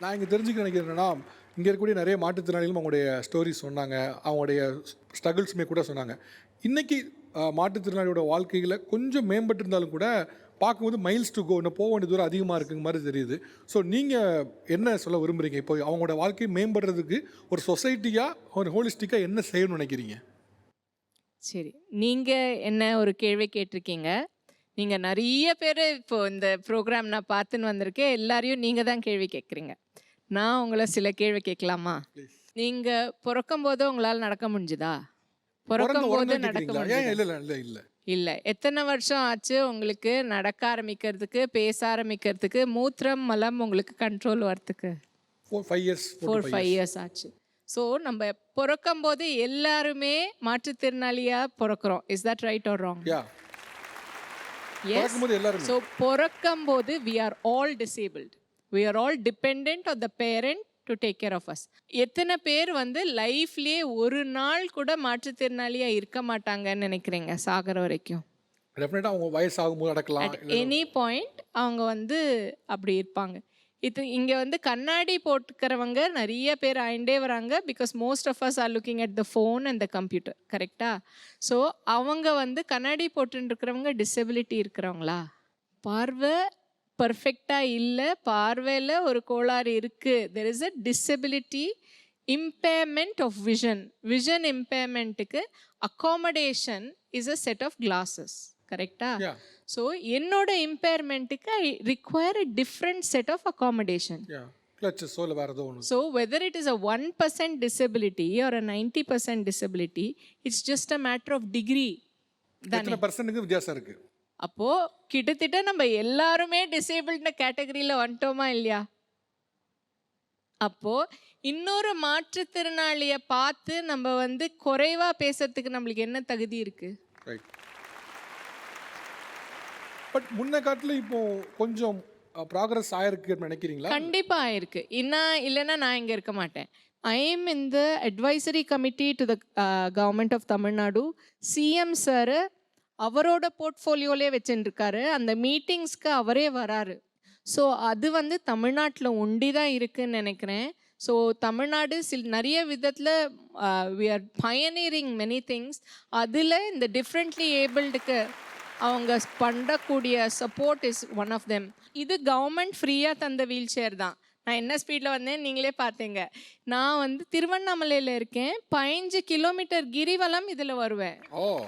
நான் இங்கே தெரிஞ்சுக்க நினைக்கிறேன்னா இங்கே இருக்கக்கூடிய நிறைய மாற்றுத்திறனாளிகளும் அவங்களுடைய ஸ்டோரிஸ் சொன்னாங்க. அவங்களுடைய ஸ்ட்ரகிள்ஸுமே கூட சொன்னாங்க. இன்றைக்கி மாற்றுத்திறனாளியோட வாழ்க்கையில் கொஞ்சம் மேம்பட்டிருந்தாலும் கூட பார்க்கும்போது மைல்ஸ் டு கோ இன்னும் போக வேண்டிய தூரம் அதிகமாக இருக்குங்க மாதிரி தெரியுது. ஸோ நீங்கள் என்ன சொல்ல விரும்புகிறீங்க இப்போ அவங்களோட வாழ்க்கையை மேம்படுறதுக்கு ஒரு சொசைட்டியாக ஒரு ஹோலிஸ்டிக்காக என்ன செய்யணும்னு நினைக்கிறீங்க? சரி. நீங்கள் என்ன ஒரு கேள்வி கேட்டிருக்கீங்க? நீங்கள் நிறைய பேர் இப்போ இந்த ப்ரோக்ராம் நான் பார்த்துன்னு வந்திருக்கேன் எல்லாரையும் நீங்கள் தான் கேள்வி கேட்குறீங்க. நான் உங்களை சில கேள்வி கேட்கலாமா? நீங்கள் பிறக்கும் போது உங்களால் நடக்க முடிஞ்சுதா? பிறக்கும் போது நடக்க இல்லை இல்லை எத்தனை வருஷம் ஆச்சு உங்களுக்கு நடக்க ஆரம்பிக்கிறதுக்கு பேச ஆரம்பிக்கிறதுக்கு? மூத்திரம் மலம் உங்களுக்கு கண்ட்ரோல் வரத்துக்கு four five years four five years ஆச்சு. ஸோ நம்ம பிறக்கும் போது எல்லாருமே மாற்றுத்திறனாளியாக பிறக்கிறோம். Is that right or wrong பார்க்கும்போது எல்லாருமே. ஸோ பிறக்கும் போது we are all disabled we are all depend on the parent to take care of us எத்தனை பேர் வந்து லைஃப்லேயே ஒரு நாள் கூட மாற்றுத்திறனாளியாக இருக்க மாட்டாங்கன்னு நினைக்கிறீங்க சாகிற வரைக்கும்? டெஃபினட்டாக அவங்க வயசாகும்போது நடக்கலாம் அட் எனி பாயிண்ட் அவங்க வந்து அப்படி இருப்பாங்க. இது இங்கே வந்து கண்ணாடி போட்டுக்கிறவங்க நிறைய பேர் ஆயிண்டே வராங்க because most of us are looking at the phone and the computer கரெக்டாக ஸோ அவங்க வந்து கண்ணாடி போட்டுருக்கிறவங்க டிசபிலிட்டி இருக்கிறவங்களா? பார்வை பர்ஃபெக்டாக இல்லை பார்வையில் ஒரு கோளாறு இருக்குது there is a disability impairment of vision vision இம்பேர்மெண்ட்டுக்கு accommodation is a set of glasses கரெக்டா ஸோ என்னோட இம்பேர்மெண்ட்டுக்கு I require a different set of accommodation கிளச்சஸோ இல்லை வேறு ஏதோ ஒன்று so whether it is a one percent disability or a ninety percent disability it's just a matter of degree எத்தனை பர்சன்ட்டுக்கு வித்தியாசம் இருக்குது அப்போது கிட்டத்தட்ட நம்ம எல்லாருமே டிசேபிள்டு கேட்டகரியில் வந்துட்டோமா இல்லையா? அப்போது இன்னொரு மாற்றுத்திறனாளியை பார்த்து நம்ம வந்து குறைவாக பேசுறதுக்கு நம்மளுக்கு என்ன தகுதி இருக்குது ரைட் பட் முன்ன காட்டில் இப்போ கொஞ்சம் ப்ராக்ரஸ் ஆயிருக்கு நினைக்கிறீங்களா? கண்டிப்பாக ஆயிருக்கு. என்ன இல்லைன்னா நான் இங்கே இருக்க மாட்டேன். I am in the advisory committee to the government of Tamil Nadu CM sir அவரோட போர்ட்ஃபோலியோலே வச்சுருக்காரு அந்த மீட்டிங்ஸ்க்கு அவரே வராரு. ஸோ அது வந்து தமிழ்நாட்டில் ஒண்டி தான் இருக்குன்னு நினைக்கிறேன். ஸோ தமிழ்நாடு சில் நிறைய விதத்தில் we are pioneering many things அதில் இந்த டிஃப்ரெண்ட்லி ஏபிள்டுக்கு அவங்க பண்ணக்கூடிய support is one of them இது கவர்மெண்ட் ஃப்ரீயாக தந்த வீல் சேர் தான். நான் என்ன ஸ்பீடில் வந்தேன் நீங்களே பார்த்தீங்க. நான் வந்து திருவண்ணாமலையில் இருக்கேன். பதினஞ்சு கிலோமீட்டர் கிரிவலம் இதில் வருவேன். ஓ.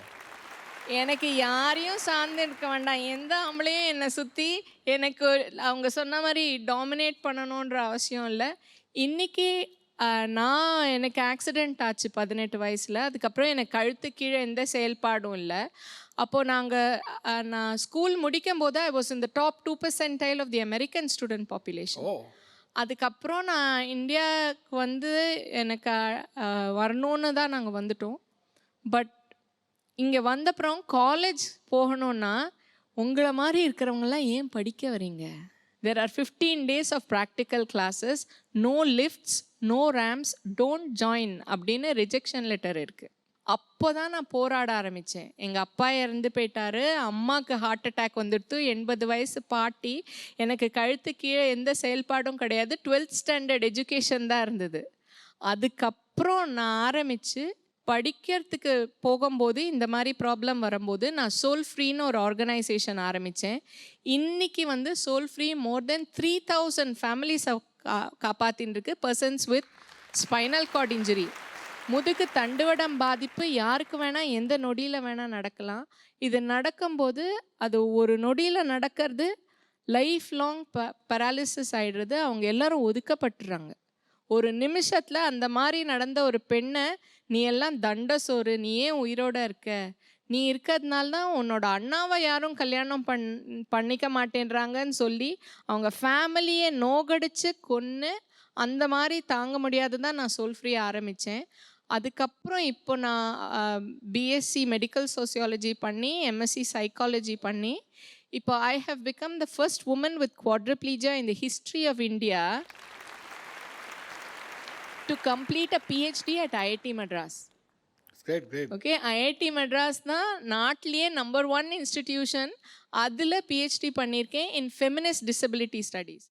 எனக்கு யாரையும் சார்ந்து இருக்க வேண்டாம். எந்த ஆம்பளையும் என்னை சுற்றி எனக்கு அவங்க சொன்ன மாதிரி டாமினேட் பண்ணணுன்ற அவசியம் இல்லை. இன்றைக்கி நான் எனக்கு ஆக்சிடெண்ட் ஆச்சு பதினெட்டு வயசில். அதுக்கப்புறம் எனக்கு கழுத்து கீழே எந்த செயல்பாடும் இல்லை. அப்போது நாங்கள் நான் ஸ்கூல் முடிக்கும் போது I was in the top two percentile of the American student population அதுக்கப்புறம் நான் இந்தியாவுக்கு வந்து எனக்கு வரணும்னு தான் நாங்கள் வந்துட்டோம். பட் இங்கே வந்தப்புறம் காலேஜ் போகணுன்னா உங்களை மாதிரி இருக்கிறவங்களாம் ஏன் படிக்க வரீங்க there are fifteen days of practical classes no lifts no ramps don't join அப்படின்னு ரிஜெக்ஷன் லெட்டர் இருக்குது அப்போ தான் நான் போராட ஆரம்பித்தேன் எங்கள் அப்பா இறந்து போயிட்டாரு. அம்மாவுக்கு ஹார்ட் அட்டாக் வந்துடுத்து. எண்பது வயசு பாட்டி எனக்கு கழுத்து கீழே எந்த செயல்பாடும் கிடையாது. டுவெல்த் ஸ்டாண்டர்ட் எஜுகேஷன் தான் இருந்தது. அதுக்கப்புறம் நான் ஆரம்பித்து படிக்கிறதுக்கு போகும்போது இந்த மாதிரி ப்ராப்ளம் வரும்போது நான் சோல் ஃப்ரீன்னு ஒரு ஆர்கனைசேஷன் ஆரம்பித்தேன் இன்னைக்கு வந்து Soul Free more than three thousand families கா காப்பாத்தின்னு இருக்கு persons with spinal cord injury முதுகு தண்டுவடம் பாதிப்பு யாருக்கு வேணால் எந்த நொடியில் வேணால் நடக்கலாம். இது நடக்கும்போது அது ஒரு நொடியில் நடக்கிறது லைஃப் லாங் ப பராலிசிஸ் ஆகிடுறது அவங்க எல்லாரும் ஒதுக்கப்பட்டுறாங்க. ஒரு நிமிஷத்தில் அந்த மாதிரி நடந்த ஒரு பெண்ணை நீ எல்லாம் தண்ட சோறு நீ ஏன் உயிரோட இருக்க? நீ இருக்கிறதுனால தான் உன்னோட அண்ணாவை யாரும் கல்யாணம் பண் பண்ணிக்க மாட்டேன்றாங்கன்னு சொல்லி அவங்க ஃபேமிலியை நோகடிச்சு கொன்று அந்த மாதிரி தாங்க முடியாது தான் நான் சொல் ஃப்ரீ ஆரம்பித்தேன் அதுக்கப்புறம் இப்போ நான் பிஎஸ்சி மெடிக்கல் சோசியாலஜி பண்ணி எம்எஸ்சி சைக்காலஜி பண்ணி இப்போ I have become the first woman with quadriplegia in the history of India to complete a PhD at IIT Madras okay IIT Madras தான் நாட்டிலேயே நம்பர் ஒன் இன்ஸ்டிடியூஷன் அதில் PhD பண்ணியிருக்கேன் in feminist disability studies